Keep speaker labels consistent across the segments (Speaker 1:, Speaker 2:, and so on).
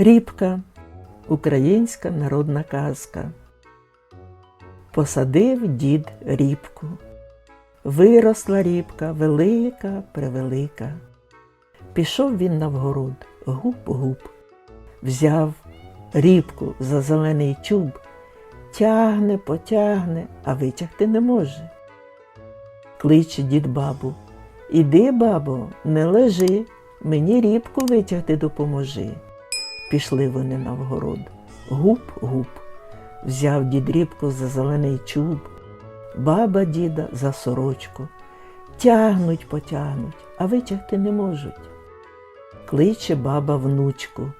Speaker 1: Рібка українська народна казка. Посадив дід рібку. Виросла рібка велика, превелика. Пішов він на вгород, гуп-гуп, взяв рібку за зелений чуб, тягне, потягне, а витягти не може. Кличе дід бабу. Іди, бабо, не лежи, мені рібку витягти допоможи. Пішли вони на вгород. Гуп-гуп. Взяв дід рібку за зелений чуб, баба діда за сорочку. Тягнуть, потягнуть, а витягти не можуть. Кличе баба внучку.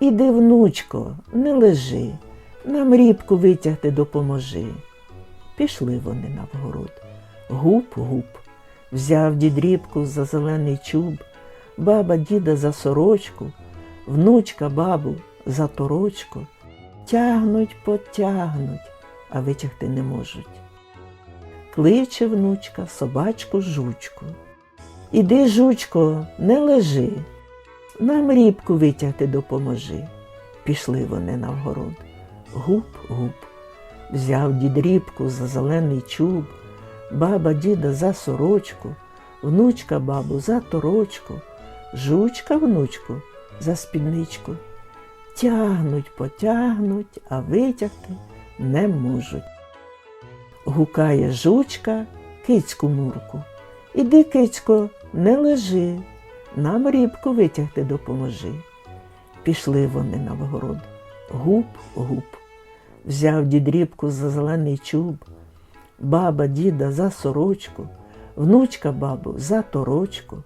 Speaker 1: Іди, внучко, не лежи, нам рібку витягти допоможи. Пішли вони на вгород. Гуп-гуп. Взяв дід рібку за зелений чуб, баба діда за сорочку, внучка бабу за торочку. Тягнуть, потягнуть, а витягти не можуть. Кличе внучка собачку жучку. Іди, жучко, не лежи, нам рібку витягти допоможи. Пішли вони на вгород. Гуп-гуп. Взяв дід рібку за зелений чуб, баба діда за сорочку, внучка бабу за торочку, жучка внучку за спідничку. Тягнуть, потягнуть, а витягти не можуть. Гукає жучка кицьку мурку. Іди, кицько, не лежи, нам рібку витягти допоможи. Пішли вони на вгород. Гуп-гуп. Взяв дід рібку за зелений чуб, баба діда за сорочку, внучка бабу за торочку,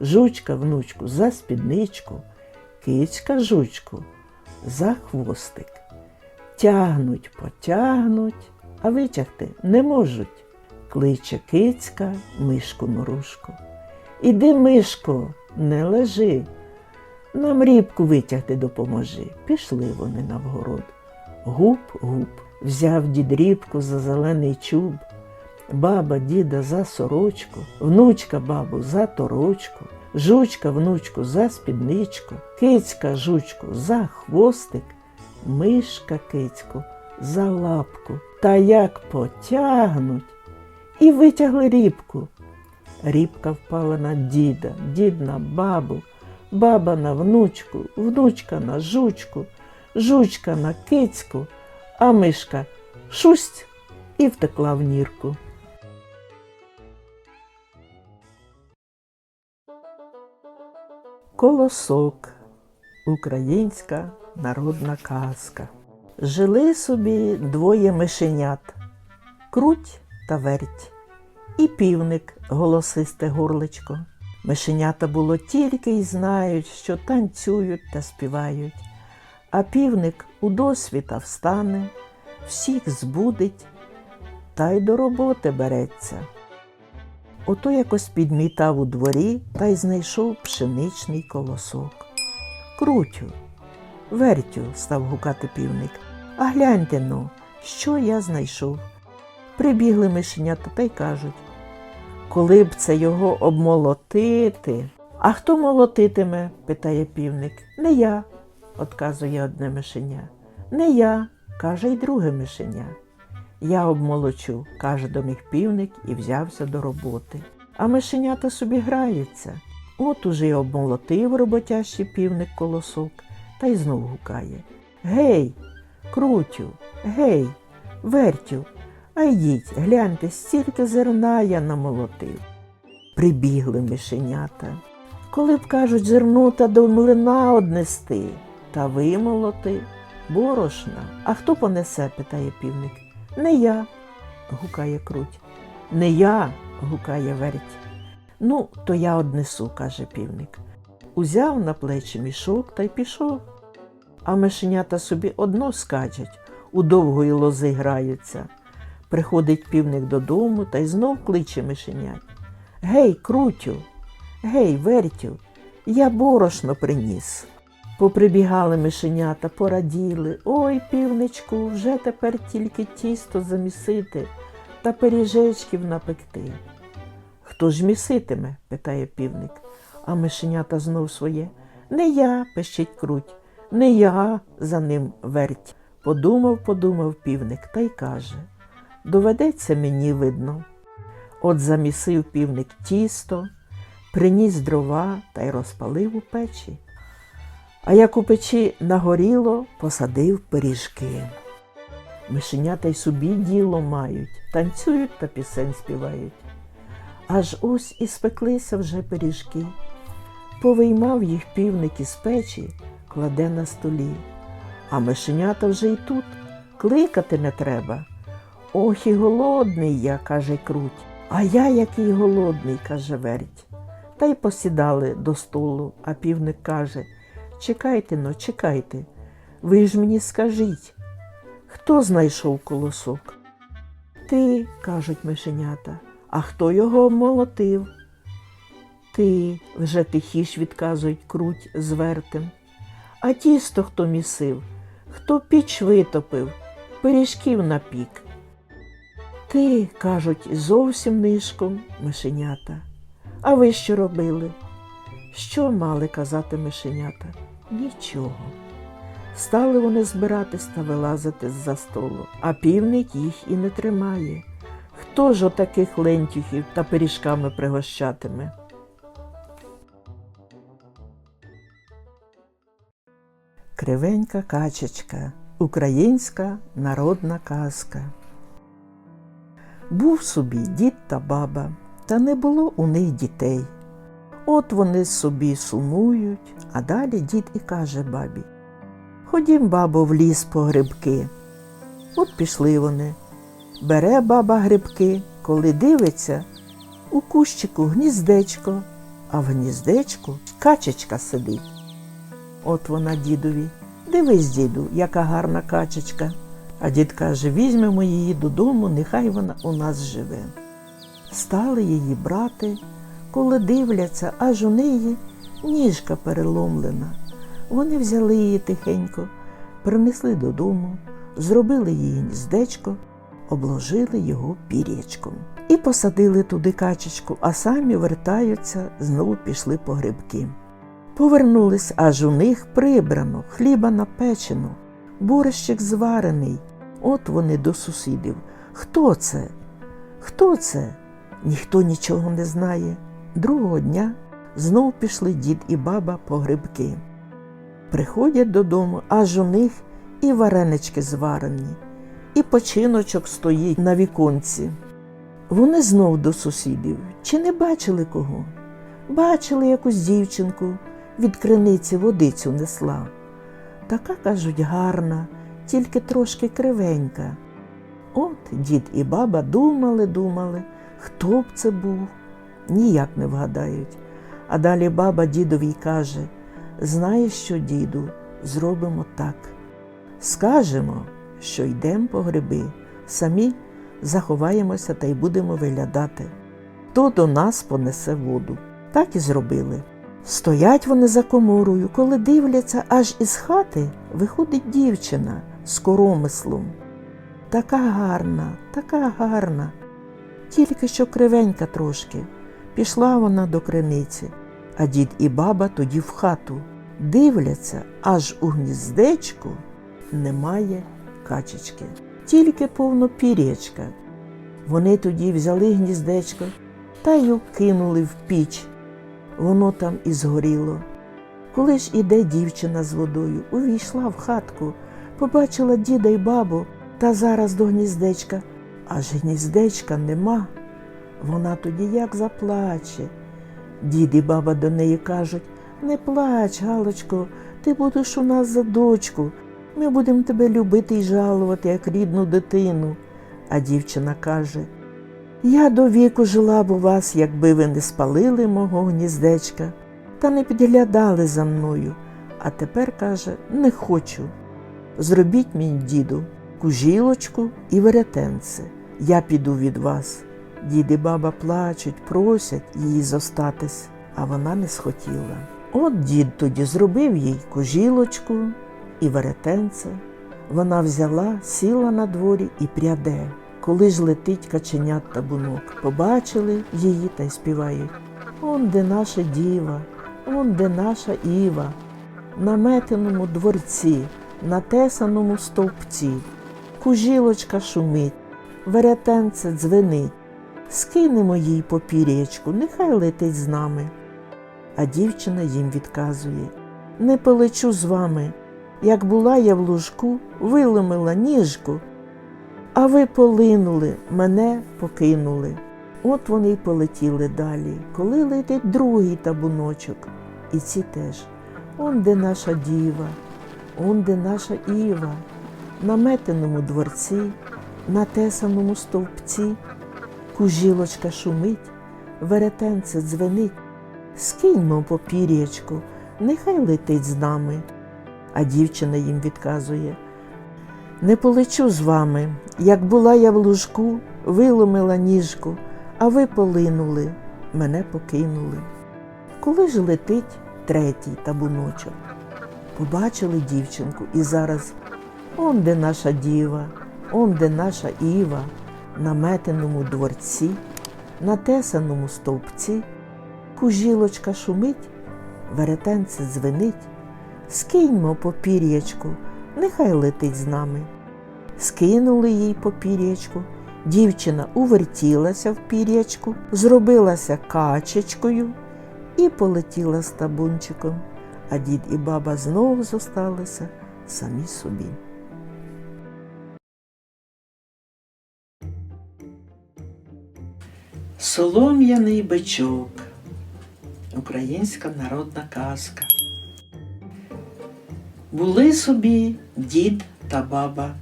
Speaker 1: жучка внучку за спідничку, кицька жучку за хвостик. Тягнуть, потягнуть, а витягти не можуть. Кличе кицька мишку морушку. Іди, мишко, не лежи. Нам рібку витягти допоможи. Пішли вони на вгород. Гуп-гуп. Взяв дід рібку за зелений чуб, баба діда за сорочку, внучка бабу за торочку, жучка внучку за спідничку, кицька жучку за хвостик, мишка кицьку за лапку. Та як потягнуть і витягли рібку. Рібка впала на діда, дід на бабу, баба на внучку, внучка на жучку, жучка на кицьку, а мишка шусть і втекла в нірку. Колосок. Українська народна казка. Жили собі двоє мишенят круть та верть, і півник голосисте горличко. Мишенята було тільки й знають, що танцюють та співають, а півник у досвіта встане, всіх збудить та й до роботи береться. Ото якось підмітав у дворі та й знайшов пшеничний колосок. Крутю, вертю, став гукати півник. А гляньте но, що я знайшов. Прибігли мишенята та й кажуть, коли б це його обмолотити. А хто молотитиме? питає півник. Не я, отказує одне мишеня. Не я, каже й друге мишеня. Я обмолочу, каже до них півник і взявся до роботи. А мишенята собі граються. От уже й обмолотив роботящий півник колосок та й знов гукає. Гей, крутю, гей, вертю, а йдіть, гляньте, стільки зерна я намолотив. Прибігли мишенята. Коли б кажуть, зерно та до млина однести, та вимолоти, борошна. А хто понесе? питає півник. Не я, гукає круть. Не я, гукає верть. Ну, то я однесу, каже півник. Узяв на плечі мішок та й пішов. А мишенята собі одно скачуть, у довгої лози граються. Приходить півник додому та й знов кличе мишенят. Гей, крутю, гей, вертю, я борошно приніс. Поприбігали мишенята, пораділи. Ой, півничку, вже тепер тільки тісто замісити та пиріжечків напекти. Хто ж міситиме? питає півник, а мишенята знов своє. Не я, пищить круть. Не я за ним верть. Подумав, подумав півник та й каже доведеться мені видно. От замісив півник тісто, приніс дрова та й розпалив у печі. А як у печі нагоріло, посадив пиріжки. Мишенята й собі діло мають, танцюють та пісень співають. Аж ось і спеклися вже пиріжки. Повиймав їх півник із печі, кладе на столі. А мишенята вже й тут, кликати не треба. Ох, і голодний я, каже круть. А я який голодний, каже верть. Та й посідали до столу, а півник каже Чекайте но, чекайте, ви ж мені скажіть, хто знайшов колосок? Ти, кажуть мишенята, а хто його молотив? Ти, вже тихіш відказують круть з вертем. А тісто хто місив, хто піч витопив, пиріжків напік. Ти, кажуть, зовсім нишком мишенята. А ви що робили? Що мали казати мишенята? Нічого. Стали вони збиратись та вилазити з-за столу, а півник їх і не тримає. Хто ж отаких лентюхів та пиріжками пригощатиме? Кривенька качечка, українська народна казка. Був собі дід та баба, та не було у них дітей. От вони собі сумують, а далі дід і каже бабі Ходім, бабо, в ліс по грибки. От пішли вони. Бере баба грибки, коли дивиться, у кущику гніздечко, а в гніздечку качечка сидить. От вона дідові. Дивись, діду, яка гарна качечка. А дід каже, візьмемо її додому, нехай вона у нас живе. Стали її брати, коли дивляться, аж у неї ніжка переломлена. Вони взяли її тихенько, принесли додому, зробили їй гніздечко, обложили його пір'ячком. І посадили туди качечку, а самі вертаються, знову пішли по грибки. Повернулись, аж у них прибрано, хліба напечено, борщик зварений. От вони до сусідів. Хто це? Хто це? Ніхто нічого не знає. Другого дня знов пішли дід і баба по грибки. Приходять додому, аж у них і варенички зварені, і починочок стоїть на віконці. Вони знов до сусідів. Чи не бачили кого? Бачили якусь дівчинку, від криниці водицю несла. Така, кажуть, гарна, тільки трошки кривенька. От дід і баба думали, думали, хто б це був, ніяк не вгадають. А далі баба дідові й каже: Знаєш що, діду, зробимо так. Скажемо, що йдемо по гриби, самі заховаємося та й будемо виглядати. Хто до нас понесе воду. Так і зробили. Стоять вони за коморою, коли дивляться, аж із хати виходить дівчина з коромислом. Така гарна, така гарна, тільки що кривенька трошки. Пішла вона до криниці, а дід і баба тоді в хату. Дивляться, аж у гніздечку немає качечки, тільки повно пір'ячка. Вони тоді взяли гніздечко та й кинули в піч. Воно там і згоріло. Коли ж іде дівчина з водою, увійшла в хатку, побачила діда й бабу та зараз до гніздечка, аж гніздечка нема. Вона тоді як заплаче. Дід і баба до неї кажуть не плач, Галочко, ти будеш у нас за дочку. Ми будемо тебе любити й жалувати, як рідну дитину. А дівчина каже Я до віку жила б у вас, якби ви не спалили мого гніздечка та не підглядали за мною. А тепер каже не хочу. Зробіть мені, діду, кужілочку і веретенце. Я піду від вас. Дід і баба плачуть, просять її зостатись, а вона не схотіла. От дід тоді зробив їй кожілочку і веретенце. Вона взяла, сіла на дворі і пряде. Коли ж летить каченят табунок, побачили її та й співають. Он де наша діва, он де наша Іва. наметеному дворці, на тесаному стовпці. Кужілочка шумить, веретенце дзвенить. Скинемо їй попір'ячку, нехай летить з нами. А дівчина їм відказує Не полечу з вами. Як була я в лужку, виломила ніжку, а ви полинули, мене покинули. От вони й полетіли далі, коли летить другий табуночок. І ці теж. Он де наша діва, он де наша Іва, на метеному дворці, на тесаному стовпці. Кужілочка шумить, веретенце дзвенить. Скиньмо попір'ячку, нехай летить з нами. А дівчина їм відказує Не полечу з вами, як була я в лужку, виломила ніжку, а ви полинули, мене покинули. Коли ж летить третій табуночок? Побачили дівчинку і зараз он де наша діва, он де наша Іва, на метеному дворці, на тесаному стовпці, кужілочка шумить, веретенце дзвенить, скиньмо попір'ячку, нехай летить з нами. Скинули їй попір'ячку, дівчина увертілася в пір'ячку, зробилася качечкою і полетіла з табунчиком, а дід і баба знову зосталися самі собі. Солом'яний бичок. Українська народна казка. Були собі дід та баба,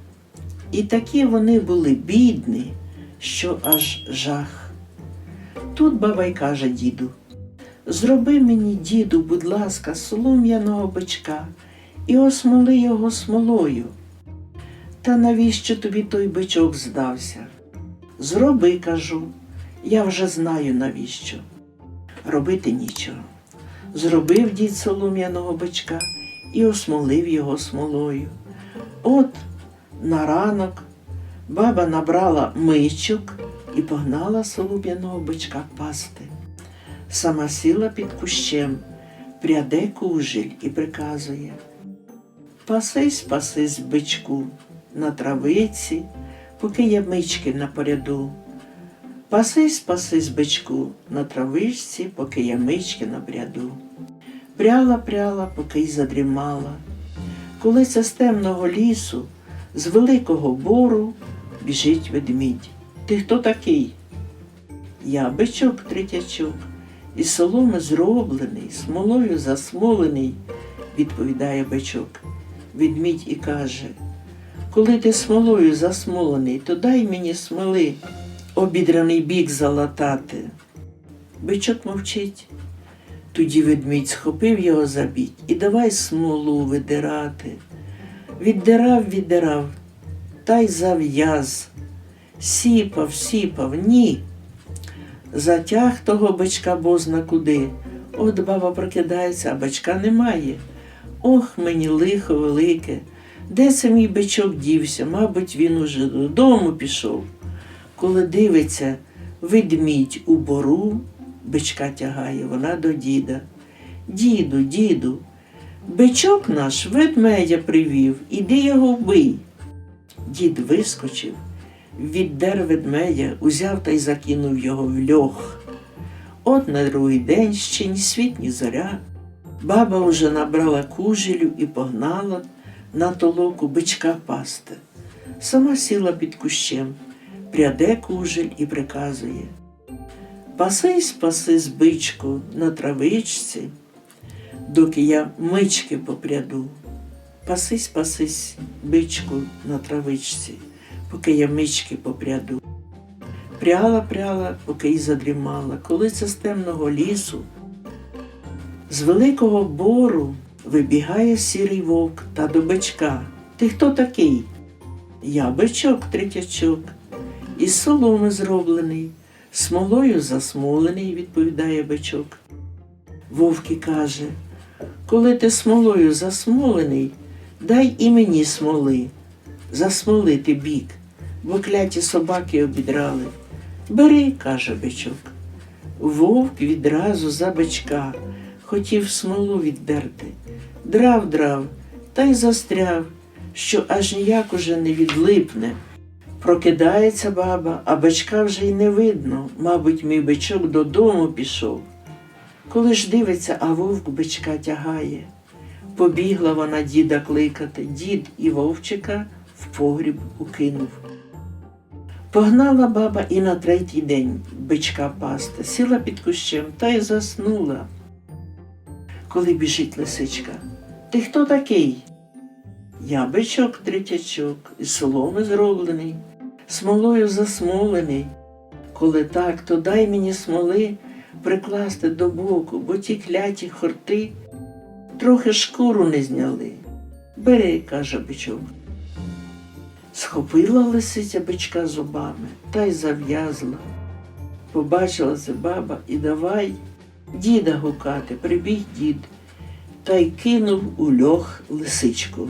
Speaker 1: і такі вони були бідні, що аж жах. Тут баба й каже діду: Зроби мені, діду, будь ласка, солом'яного бичка і осмоли його смолою. Та навіщо тобі той бичок здався? Зроби, кажу, я вже знаю навіщо. Робити нічого. Зробив дід солом'яного бичка і осмолив його смолою. От на ранок баба набрала мичок і погнала солом'яного бичка пасти. Сама сіла під кущем, пряде кужель і приказує Пасись, пасись, бичку, на травиці, поки є мички на поряду. Пасись, пасись, бичку, на травичці, поки є мички на бряду. Пряла, пряла, поки й задрімала. Коли з темного лісу, з великого бору біжить ведмідь. Ти хто такий? Я бичок третячок, із соломи зроблений, смолою засмолений, відповідає бичок. Ведмідь і каже, коли ти смолою засмолений, то дай мені смоли обідраний бік залатати. Бичок мовчить. Тоді ведмідь схопив його за бік і давай смолу видирати. Віддирав, віддирав, та й зав'яз. Сіпав, сіпав, ні. Затяг того бичка бозна куди. От баба прокидається, а бичка немає. Ох, мені лихо велике. Де це мій бичок дівся? Мабуть, він уже додому пішов. Коли дивиться, ведмідь у бору, бичка тягає вона до діда. Діду, діду, бичок наш ведмедя привів, іди його вбий. Дід вискочив, віддер ведмедя, узяв та й закинув його в льох. От на другий день ще ні світ, ні зоря. Баба уже набрала кужелю і погнала на толоку бичка пасти. Сама сіла під кущем, пряде кужель і приказує. Пасись, пасись, бичку, на травичці, доки я мички попряду. Пасись, пасись, бичку, на травичці, поки я мички попряду. Пряла, пряла, поки й задрімала, коли це з темного лісу. З великого бору вибігає сірий вовк та до бичка. Ти хто такий? Я бичок третячок, із соломи зроблений, смолою засмолений, відповідає бичок. Вовк і каже, коли ти смолою засмолений, дай і мені смоли, засмолити бік, бо кляті собаки обідрали. Бери, каже бичок. Вовк відразу за бичка, хотів смолу віддерти. Драв, драв, та й застряв, що аж ніяк уже не відлипне. Прокидається баба, а бичка вже й не видно. Мабуть, мій бичок додому пішов. Коли ж дивиться, а вовк бичка тягає. Побігла вона діда кликати, дід і вовчика в погріб укинув. Погнала баба і на третій день бичка пасти, сіла під кущем та й заснула. Коли біжить лисичка. Ти хто такий? Я бичок третячок, із соломи зроблений, смолою засмолений. Коли так, то дай мені смоли прикласти до боку, бо ті кляті хорти трохи шкуру не зняли. Бери, каже бичок. Схопила лисиця бичка зубами та й зав'язла. Побачила це баба і давай діда гукати, прибіг дід та й кинув у льох лисичку.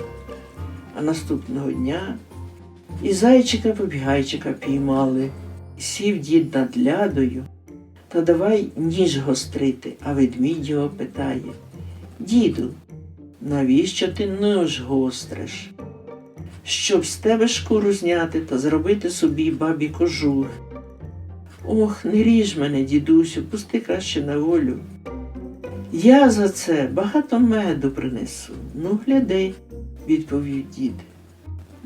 Speaker 1: А наступного дня і зайчика побігайчика піймали. Сів дід над лядою, та давай ніж гострити, а ведмідь його питає Діду, навіщо ти нож гостриш? Щоб з тебе шкуру зняти та зробити собі бабі кожух. Ох, не ріж мене, дідусю, пусти краще на волю. Я за це багато меду принесу. Ну, гляди, відповів дід.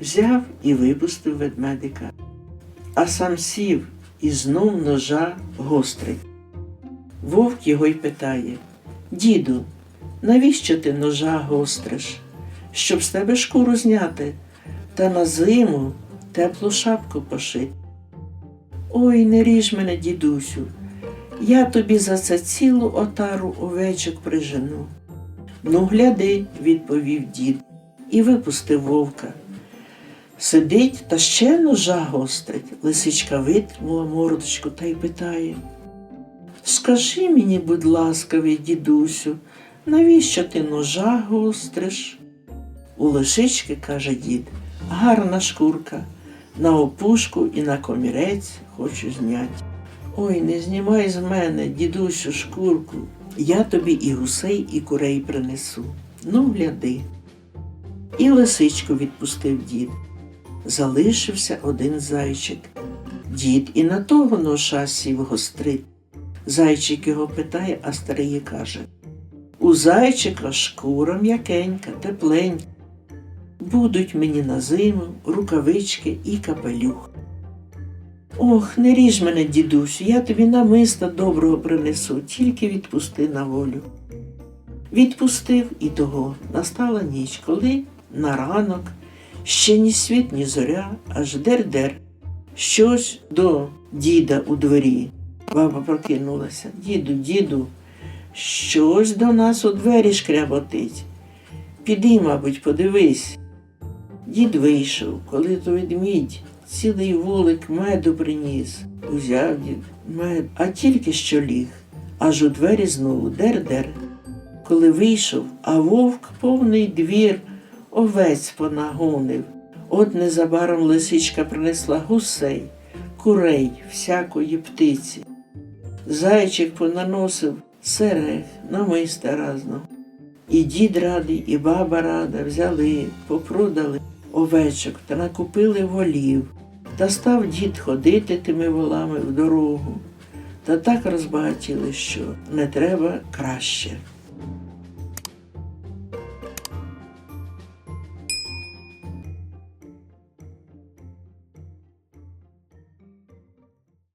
Speaker 1: Взяв і випустив ведмедика, а сам сів і знов ножа гострий. Вовк його й питає Діду, навіщо ти ножа гостриш? Щоб з тебе шкуру зняти та на зиму теплу шапку пошити. Ой, не ріж мене, дідусю, я тобі за це цілу отару овечок прижену. Ну, гляди, відповів дід і випустив вовка. Сидить та ще ножа гострить. Лисичка витримала мордочку та й питає. Скажи мені, будь ласкавий, дідусю, навіщо ти ножа гостриш? У лисички, каже дід, гарна шкурка. На опушку і на комірець хочу зняти. Ой, не знімай з мене, дідусю, шкурку. Я тобі і гусей, і курей принесу. Ну, гляди. І лисичку відпустив дід. Залишився один зайчик. Дід і на того ноша сів гострить. Зайчик його питає, а старий каже У зайчика шкура м'якенька, тепленька. Будуть мені на зиму рукавички і капелюх. Ох, не ріж мене, дідусю, я тобі намиста доброго принесу, тільки відпусти на волю. Відпустив і того настала ніч, коли на ранок ще ні світ, ні зоря, аж дер-дер. Щось до діда у дворі. Баба прокинулася. Діду, діду, щось до нас у двері шкряботить. Піди, мабуть, подивись. Дід вийшов, коли то ведмідь цілий вулик меду приніс. Узяв дід мед, а тільки що ліг, аж у двері знову дер-дер. Коли вийшов, а вовк повний двір овець понагонив. От незабаром лисичка принесла гусей, курей, всякої птиці. Зайчик понаносив серег, намиста разно. І дід радий, і баба рада взяли, попродали овечок та накупили волів. Та став дід ходити тими волами в дорогу. Та так розбагатіли, що не треба краще.